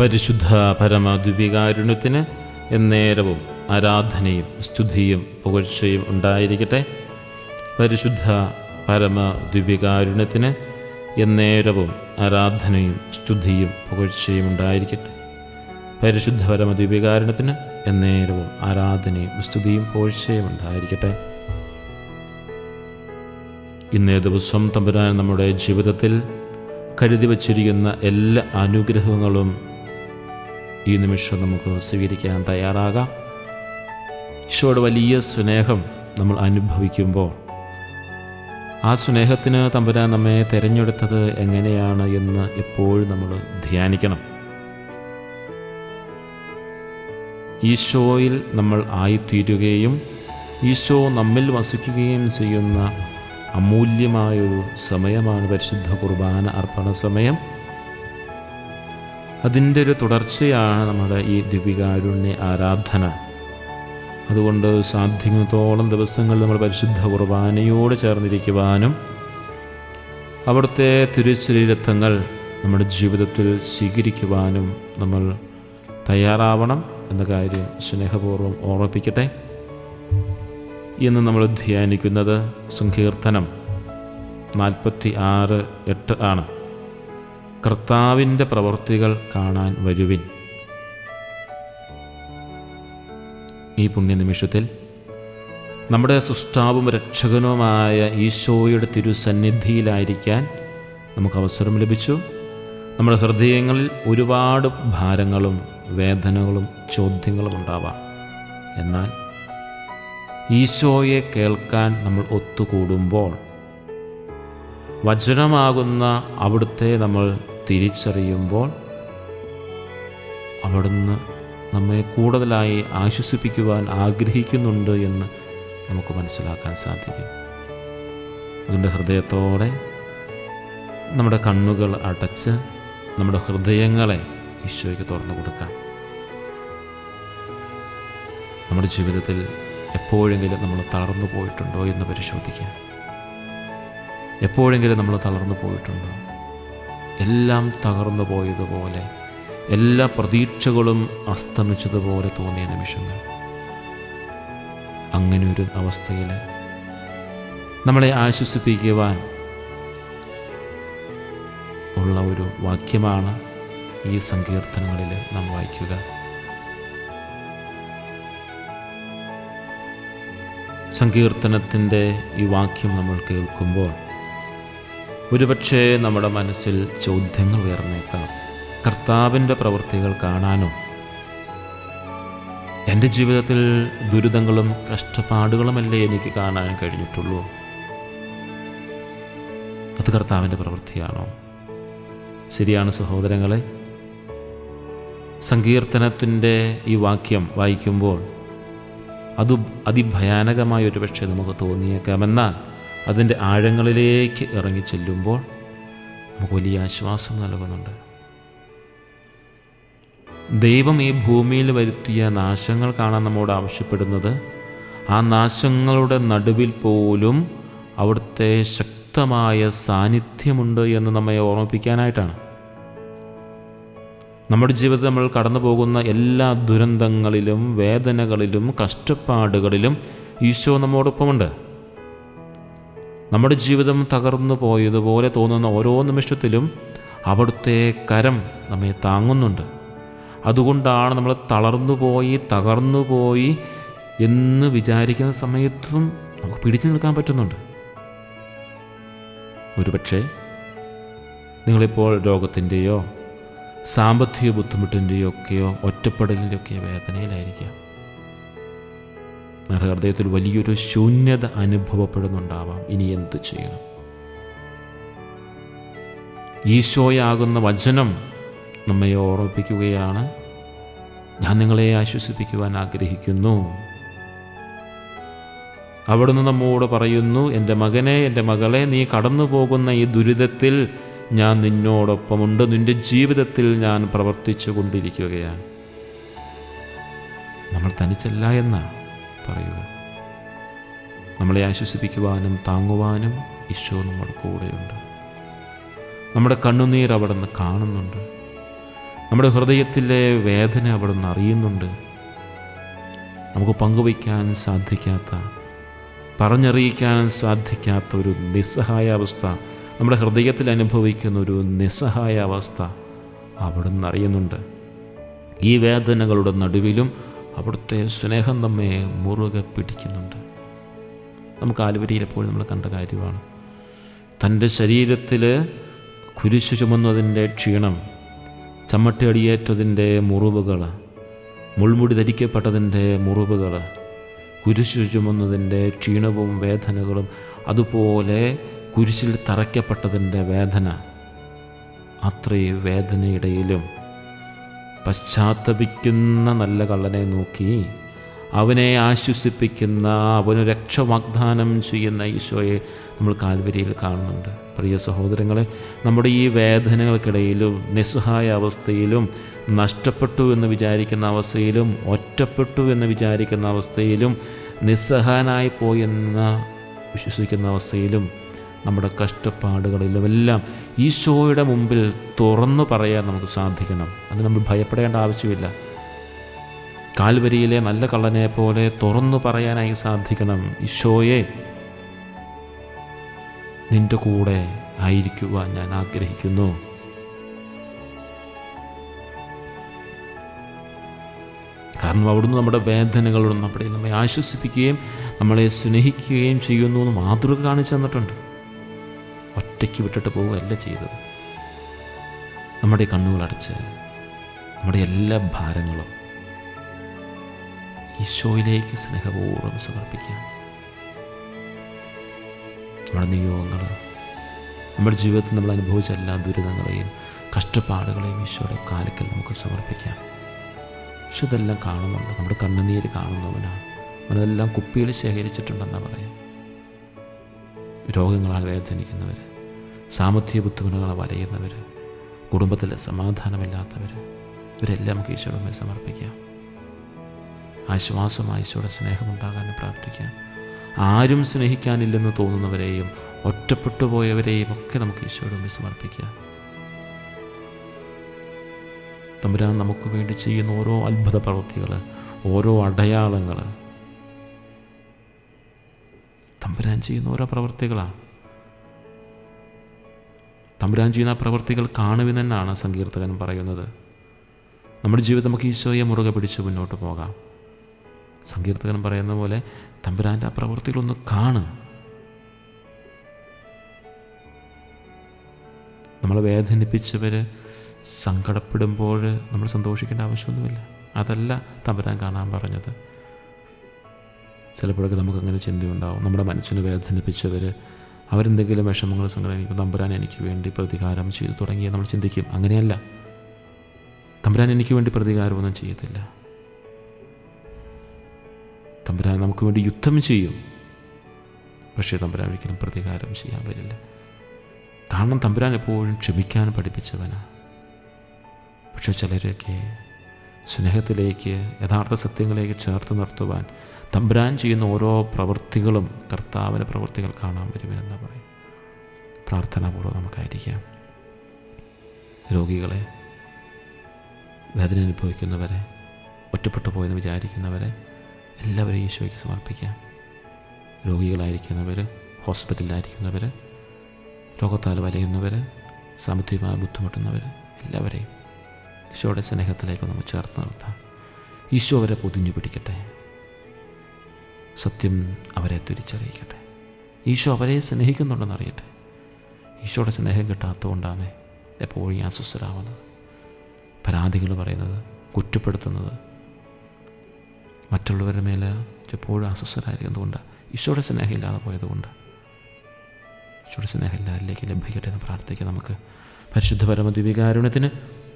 പരിശുദ്ധ പരമദ്വികാരുണ്യത്തിന് എന്നേരവും ആരാധനയും സ്തുതിയും പുകഴ്ചയും ഉണ്ടായിരിക്കട്ടെ. പരിശുദ്ധ പരമദ്വികാരുണ്യത്തിന് എന്നേരവും ആരാധനയും സ്തുതിയും പുകഴ്ചയും ഉണ്ടായിരിക്കട്ടെ. പരിശുദ്ധ പരമദ്വികാരുണ്യത്തിന് എന്നേരവും ആരാധനയും സ്തുതിയും പുകഴ്ചയും ഉണ്ടായിരിക്കട്ടെ. ഇന്നേ ദിവസം തമ്പുരാൻ നമ്മുടെ ജീവിതത്തിൽ കരുതി വച്ചിരിക്കുന്ന എല്ലാ അനുഗ്രഹങ്ങളും ഈ നിമിഷം നമുക്ക് സ്വീകരിക്കാൻ തയ്യാറാകാം. ഈശോയുടെ വലിയ സ്നേഹം നമ്മൾ അനുഭവിക്കുമ്പോൾ ആ സ്നേഹത്തിന് തമ്പുരാൻ നമ്മെ തിരഞ്ഞെടുത്തത് എങ്ങനെയാണ് എന്ന് എപ്പോഴും നമ്മൾ ധ്യാനിക്കണം. ഈശോയിൽ നമ്മൾ ആയിത്തീരുകയും ഈശോ നമ്മിൽ വസിക്കുകയും ചെയ്യുന്ന അമൂല്യമായൊരു സമയമാണ് പരിശുദ്ധ കുർബാന അർപ്പണ സമയം. അതിന്റെ ഒരു തുടർച്ചയാണ് നമ്മുടെ ഈ ദ്വിപികാരുണ്യ ആരാധന. അതുകൊണ്ട് സാധ്യത്തോളം ദിവസങ്ങൾ നമ്മൾ പരിശുദ്ധ കുർബാനയോട് ചേർന്നിരിക്കുവാനും അവിടുത്തെ തിരുശരീരത്വങ്ങൾ നമ്മുടെ ജീവിതത്തിൽ സ്വീകരിക്കുവാനും നമ്മൾ തയ്യാറാവണം എന്ന കാര്യം സ്നേഹപൂർവം ഓർമ്മിപ്പിക്കട്ടെ. ഇന്ന് നമ്മൾ ധ്യാനിക്കുന്നത് സങ്കീർത്തനം നാൽപ്പത്തി ആറ് എട്ട് ആണ്. കർത്താവിന്റെ പ്രവൃത്തികൾ കാണാൻ വരുവിൻ. ഈ പുണ്യനിമിഷത്തിൽ നമ്മുടെ സൃഷ്ടാവും രക്ഷകനുമായ ഈശോയുടെ തിരുസന്നിധിയിലായിരിക്കാൻ നമുക്ക് അവസരം ലഭിച്ചു. നമ്മുടെ ഹൃദയങ്ങളിൽ ഒരുപാട് ഭാരങ്ങളും വേദനകളും ചോദ്യങ്ങളും ഉണ്ടാവാം. എന്നാൽ ഈശോയെ കേൾക്കാൻ നമ്മൾ ഒത്തുകൂടുമ്പോൾ വചനമാകുന്ന അവിടുത്തെ നമ്മൾ തിരിച്ചറിയുമ്പോൾ അവിടുന്ന് നമ്മെ കൂടുതലായി ആശ്വസിപ്പിക്കുവാൻ ആഗ്രഹിക്കുന്നുണ്ട് എന്ന് നമുക്ക് മനസ്സിലാക്കാൻ സാധിക്കും. അതുകൊണ്ട് ഹൃദയത്തോടെ നമ്മുടെ കണ്ണുകൾ അടച്ച് നമ്മുടെ ഹൃദയങ്ങളെ ഈശോയ്ക്ക് തുറന്നു കൊടുക്കാം. നമ്മുടെ ജീവിതത്തിൽ എപ്പോഴെങ്കിലും നമ്മൾ തളർന്നു പോയിട്ടുണ്ടോ എന്ന് പരിശോധിക്കാം. എപ്പോഴെങ്കിലും നമ്മൾ തളർന്നു പോയിട്ടുണ്ടോ? എല്ലാം തകർന്നു പോയതുപോലെ എല്ലാ പ്രതീക്ഷകളും അസ്തമിച്ചതുപോലെ തോന്നിയ നിമിഷങ്ങൾ. അങ്ങനെ ഒരു അവസ്ഥയിൽ നമ്മളെ ആശ്വസിപ്പിക്കുവാൻ ഉള്ള ഒരു വാക്യമാണ് ഈ സങ്കീർത്തനങ്ങളിൽ നാം വായിക്കുക. സങ്കീർത്തനത്തിന്റെ ഈ വാക്യം നമ്മൾ കേൾക്കുമ്പോൾ ഒരുപക്ഷെ നമ്മുടെ മനസ്സിൽ ചോദ്യങ്ങൾ ഉയർന്നേക്കാം. കർത്താവിന്റെ പ്രവൃത്തികൾ കാണാനോ എന്റെ ജീവിതത്തിൽ ദുരിതങ്ങളും കഷ്ടപ്പാടുകളുമല്ലേ എനിക്ക് കാണാൻ കഴിഞ്ഞിട്ടുള്ളൂ. അത് കർത്താവിന്റെ പ്രവൃത്തിയാണോ? ശരിയാണ് സഹോദരങ്ങളെ സങ്കീർത്തനത്തിന്റെ ഈ വാക്യം വായിക്കുമ്പോൾ അത് അതിഭയാനകമായ ഒരു പക്ഷേ നമുക്ക് തോന്നിയേക്കാം. എന്നാൽ അതിന്റെ ആഴങ്ങളിലേക്ക് ഇറങ്ങി ചെല്ലുമ്പോൾ നമുക്ക് വലിയ ആശ്വാസം നൽകുന്നുണ്ട്. ദൈവം ഈ ഭൂമിയിൽ വരുത്തിയ നാശങ്ങൾ കാണാൻ നമ്മോട് ആവശ്യപ്പെടുന്നത് ആ നാശങ്ങളുടെ നടുവിൽ പോലും അവിടുത്തെ ശക്തമായ സാന്നിധ്യമുണ്ട് എന്ന് നമ്മെ ഓർമ്മിപ്പിക്കാനായിട്ടാണ്. നമ്മുടെ ജീവിതത്തിൽ നമ്മൾ കടന്നു പോകുന്ന എല്ലാ ദുരന്തങ്ങളിലും വേദനകളിലും കഷ്ടപ്പാടുകളിലും ഈശോ നമ്മോടൊപ്പമുണ്ട്. നമ്മുടെ ജീവിതം തകർന്നു പോയതുപോലെ തോന്നുന്ന ഓരോ നിമിഷത്തിലും അവിടുത്തെ കരം നമ്മെ താങ്ങുന്നുണ്ട്. അതുകൊണ്ടാണ് നമ്മൾ തളർന്നു പോയി തകർന്നു പോയി എന്ന് വിചാരിക്കുന്ന സമയത്തും നമുക്ക് പിടിച്ചു നിൽക്കാൻ പറ്റുന്നുണ്ട്. ഒരുപക്ഷെ നിങ്ങളിപ്പോൾ രോഗത്തിന്റെയോ സാമ്പത്തിക ബുദ്ധിമുട്ടിന്റെയോ ഒക്കെയോ ഒറ്റപ്പെടലിന്റെയൊക്കെയോ വേദനയിലായിരിക്കാം. നിങ്ങളുടെ ഹൃദയത്തിൽ വലിയൊരു ശൂന്യത അനുഭവപ്പെടുന്നുണ്ടാവാം. ഇനി എന്ത് ചെയ്യണം? ഈശോയാകുന്ന വചനം നമ്മെ ഓർമ്മിപ്പിക്കുകയാണ്. ഞാൻ നിങ്ങളെ ആശ്വസിപ്പിക്കുവാൻ ആഗ്രഹിക്കുന്നു. അവിടുന്ന് നമ്മോട് പറയുന്നു എന്റെ മകനെ എന്റെ മകളെ നീ കടന്നു പോകുന്ന ഈ ദുരിതത്തിൽ ഞാൻ നിന്നോടൊപ്പമുണ്ട്. നിന്റെ ജീവിതത്തിൽ ഞാൻ പ്രവർത്തിച്ചു കൊണ്ടിരിക്കുകയാണ് നമ്മൾ തനിച്ചല്ല എന്നാണ്. പറയുക. നമ്മളെ ആശ്വസിപ്പിക്കുവാനും താങ്ങുവാനും ഈശോ നമ്മുടെ കൂടെയുണ്ട്. നമ്മുടെ കണ്ണുനീർ അവിടെ നിന്ന് കാണുന്നുണ്ട്. നമ്മുടെ ഹൃദയത്തിലെ വേദന അവിടുന്ന് അറിയുന്നുണ്ട്. നമുക്ക് പങ്കുവയ്ക്കാൻ സാധിക്കാത്ത പറഞ്ഞറിയിക്കാൻ സാധിക്കാത്ത ഒരു നിസ്സഹായാവസ്ഥ നമ്മുടെ ഹൃദയത്തിൽ അനുഭവിക്കുന്ന ഒരു നിസ്സഹായാവസ്ഥ അവിടുന്ന് അറിയുന്നുണ്ട്. ഈ വേദനകളുടെ നടുവിലും അവിടുത്തെ സ്നേഹം നമ്മെ മുറുകെ പിടിക്കുന്നുണ്ട്. നമുക്ക് ആലുവരിയിൽ എപ്പോഴും നമ്മൾ കണ്ട കാര്യമാണ്. തന്റെ ശരീരത്തിൽ കുരിശു ചുമന്നതിന്റെ ക്ഷീണം ചമ്മട്ടി അടിയേറ്റതിന്റെ മുറിവുകൾ മുൾമുടി ധരിക്കപ്പെട്ടതിന്റെ മുറിവുകൾ കുരിശു ചുമന്നതിന്റെ ക്ഷീണവും വേദനകളും അതുപോലെ കുരിശിൽ തറയ്ക്കപ്പെട്ടതിന്റെ വേദന അത്രയും വേദനയിടയിലും പശ്ചാത്തപിക്കുന്ന നല്ല കള്ളനെ നോക്കി അവനെ ആശ്വസിപ്പിക്കുന്ന അവന് രക്ഷ വാഗ്ദാനം ചെയ്യുന്ന ഈശോയെ നമ്മൾ കാൽവരിയിൽ കാണുന്നുണ്ട്. പ്രിയ സഹോദരങ്ങളെ നമ്മുടെ ഈ വേദനകൾക്കിടയിലും നിസ്സഹായ അവസ്ഥയിലും നഷ്ടപ്പെട്ടു എന്ന് വിചാരിക്കുന്ന അവസ്ഥയിലും ഒറ്റപ്പെട്ടു എന്ന് വിചാരിക്കുന്ന അവസ്ഥയിലും നിസ്സഹായനായി പോയെന്ന് വിശ്വസിക്കുന്ന അവസ്ഥയിലും നമ്മുടെ കഷ്ടപ്പാടുകളിലുമെല്ലാം ഈശോയുടെ മുമ്പിൽ തുറന്നു പറയാൻ നമുക്ക് സാധിക്കണം. അത് നമ്മൾ ഭയപ്പെടേണ്ട ആവശ്യമില്ല. കാൽവരിയിലെ നല്ല കള്ളനെ പോലെ തുറന്നു പറയാനായി സാധിക്കണം ഈശോയെ. നിന്റെ കൂടെ ആയിരിക്കുവാൻ ഞാൻ ആഗ്രഹിക്കുന്നു. കാരണം അവിടുന്ന് നമ്മുടെ വേദനകളോട് നമ്മുടെ നമ്മെ ആശ്വസിപ്പിക്കുകയും നമ്മളെ സ്നേഹിക്കുകയും ചെയ്യുന്നു എന്ന് മാതൃക കാണിച്ചു തന്നിട്ടുണ്ട്. ഒറ്റയ്ക്ക് വിട്ടിട്ട് പോവുകയല്ല ചെയ്തത്. നമ്മുടെ കണ്ണുകളടച്ച് നമ്മുടെ എല്ലാ ഭാരങ്ങളും ഈശോയിലേക്ക് സ്നേഹപൂർവം സമർപ്പിക്കാം. നമ്മുടെ നിയോഗങ്ങൾ നമ്മുടെ ജീവിതത്തിൽ നമ്മൾ അനുഭവിച്ച എല്ലാ ദുരിതങ്ങളെയും കഷ്ടപ്പാടുകളെയും ഈശോയുടെ കാലക്കൽ നമുക്ക് സമർപ്പിക്കാം. പക്ഷെ ഇതെല്ലാം കാണുന്നുണ്ട്. നമ്മുടെ കണ്ണുനീര് കാണുന്നവനാണ് അവനെല്ലാം കുപ്പിയിൽ ശേഖരിച്ചിട്ടുണ്ടെന്നാണ് പറയാം. രോഗങ്ങളാൽ വേദനിക്കുന്നവർ സാമ്പത്തിക ബുദ്ധിമുട്ടുകളെ വലയുന്നവർ കുടുംബത്തിൽ സമാധാനമില്ലാത്തവർ ഇവരെല്ലാം നമുക്ക് ഈശോയുടെ സമർപ്പിക്കാം. ആശ്വാസമായി ഈശോയുടെ സ്നേഹമുണ്ടാകാൻ പ്രാർത്ഥിക്കാം. ആരും സ്നേഹിക്കാനില്ലെന്ന് തോന്നുന്നവരെയും ഒറ്റപ്പെട്ടു പോയവരെയും ഒക്കെ നമുക്ക് ഈശോയുടെ മുമ്പിൽ സമർപ്പിക്കാം. തമ്പുരാൻ നമുക്ക് വേണ്ടി ചെയ്യുന്ന ഓരോ അത്ഭുത പ്രവൃത്തികൾ ഓരോ അടയാളങ്ങൾ തമ്പുരാൻ ചെയ്യുന്ന ഓരോ പ്രവൃത്തികളാണ്. തമ്പുരാൻ ചെയ്യുന്ന പ്രവൃത്തികൾ കാണുമെന്നാണ് സങ്കീർത്തകൻ പറയുന്നത്. നമ്മുടെ ജീവിതം നമുക്ക് ഈശോയെ മുറുകെ പിടിച്ച് മുന്നോട്ട് പോകാം. സങ്കീർത്തകൻ പറയുന്ന പോലെ തമ്പുരാന്റെ ആ പ്രവൃത്തികളൊന്ന് കാണ്. നമ്മളെ വേദനിപ്പിച്ചവർ സങ്കടപ്പെടുമ്പോൾ നമ്മൾ സന്തോഷിക്കേണ്ട ആവശ്യമൊന്നുമില്ല. അതല്ല തമ്പുരാൻ കാണാൻ പറഞ്ഞത്. ചിലപ്പോഴൊക്കെ നമുക്കങ്ങനെ ചിന്തയുണ്ടാവും. നമ്മുടെ മനസ്സിനെ വേദനിപ്പിച്ചവർ അവരെന്തെങ്കിലും വിഷമങ്ങൾ സങ്കടം തമ്പുരാൻ എനിക്ക് വേണ്ടി പ്രതികാരം ചെയ്തു തുടങ്ങിയ നമ്മൾ ചിന്തിക്കും അങ്ങനെയല്ല. തമ്പുരാൻ എനിക്ക് വേണ്ടി പ്രതികാരമൊന്നും ചെയ്യത്തില്ല. തമ്പുരാൻ നമുക്ക് വേണ്ടി യുദ്ധം ചെയ്യും. പക്ഷേ തമ്പുരാൻ ഒരിക്കലും പ്രതികാരം ചെയ്യാൻ വരില്ല. കാരണം തമ്പുരാൻ എപ്പോഴും ക്ഷമിക്കാൻ പഠിപ്പിച്ചവനാണ് പക്ഷേ ചിലരൊക്കെ സ്നേഹത്തിലേക്ക് യഥാർത്ഥ സത്യങ്ങളിലേക്ക് ചേർത്ത് നിർത്തുവാൻ തമ്പുരാൻ ചെയ്യുന്ന ഓരോ പ്രവൃത്തികളും കർത്താവിന്റെ പ്രവൃത്തികൾ കാണാൻ വരുമെന്നാണ് പറയും. പ്രാർത്ഥനാപൂർവം നമുക്കായിരിക്കാം. രോഗികളെ വേദന അനുഭവിക്കുന്നവരെ ഒറ്റപ്പെട്ടു പോയെന്ന് വിചാരിക്കുന്നവരെ എല്ലാവരെയും ഈശോയ്ക്ക് സമർപ്പിക്കാം. രോഗികളായിരിക്കുന്നവർ ഹോസ്പിറ്റലിലായിരിക്കുന്നവർ രോഗത്താൽ വലയുന്നവർ സാമ്പത്തികമായി ബുദ്ധിമുട്ടുന്നവർ എല്ലാവരെയും ഈശോയുടെ സ്നേഹത്തിലേക്ക് നമുക്ക് ചേർത്ത് നിർത്താം. ഈശോ അവരെ പൊതിഞ്ഞു പിടിക്കട്ടെ. സത്യം അവരെ തിരിച്ചറിയിക്കട്ടെ. ഈശോ അവരെ സ്നേഹിക്കുന്നുണ്ടെന്ന് അറിയട്ടെ. ഈശോയുടെ സ്നേഹം കിട്ടാത്തതുകൊണ്ടാണ് എപ്പോഴും ഞാൻ അസ്വസ്ഥരാവുന്നത് പരാതികൾ പറയുന്നത് കുറ്റപ്പെടുത്തുന്നത്. മറ്റുള്ളവരുടെ മേലെ എപ്പോഴും അസ്വസ്ഥരായിരിക്കുന്നതുകൊണ്ട് ഈശോയുടെ സ്നേഹം ഇല്ലാതെ പോയതുകൊണ്ട്. ഈശോയുടെ സ്നേഹം എല്ലാവരിലേക്ക് ലഭിക്കട്ടെ എന്ന് പ്രാർത്ഥിക്കാം നമുക്ക്. പരിശുദ്ധ പരമദ്വീപികാരുണ്യത്തിന്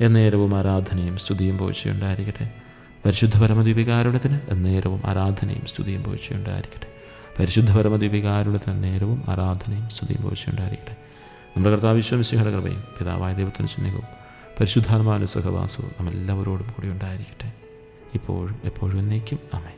എന്നേരവും ആരാധനയും സ്തുതിയും പോഴ്ചയുണ്ടായിരിക്കട്ടെ പരിശുദ്ധ പരമദ്വീപികാരുണ്യത്തിന് എന്നേരവും ആരാധനയും സ്തുതിയും പോയിച്ചുണ്ടായിരിക്കട്ടെ പരിശുദ്ധ പരമദ്വീപികാരുണ്യത്തിന് നേരവും ആരാധനയും സ്തുതിയും പോയിച്ചുണ്ടായിരിക്കട്ടെ നമ്മുടെ കർത്താവിശ്വമിശിഹയുടെ കൃപയും പിതാവായ ദൈവത്തിന് സ്നേഹവും പരിശുദ്ധാത്മാവിന്റെ സഹവാസവും നമ്മെല്ലാവരോടും കൂടി ഉണ്ടായിരിക്കട്ടെ. ഇപ്പോഴും എപ്പോഴും എന്നേക്കും. അമേ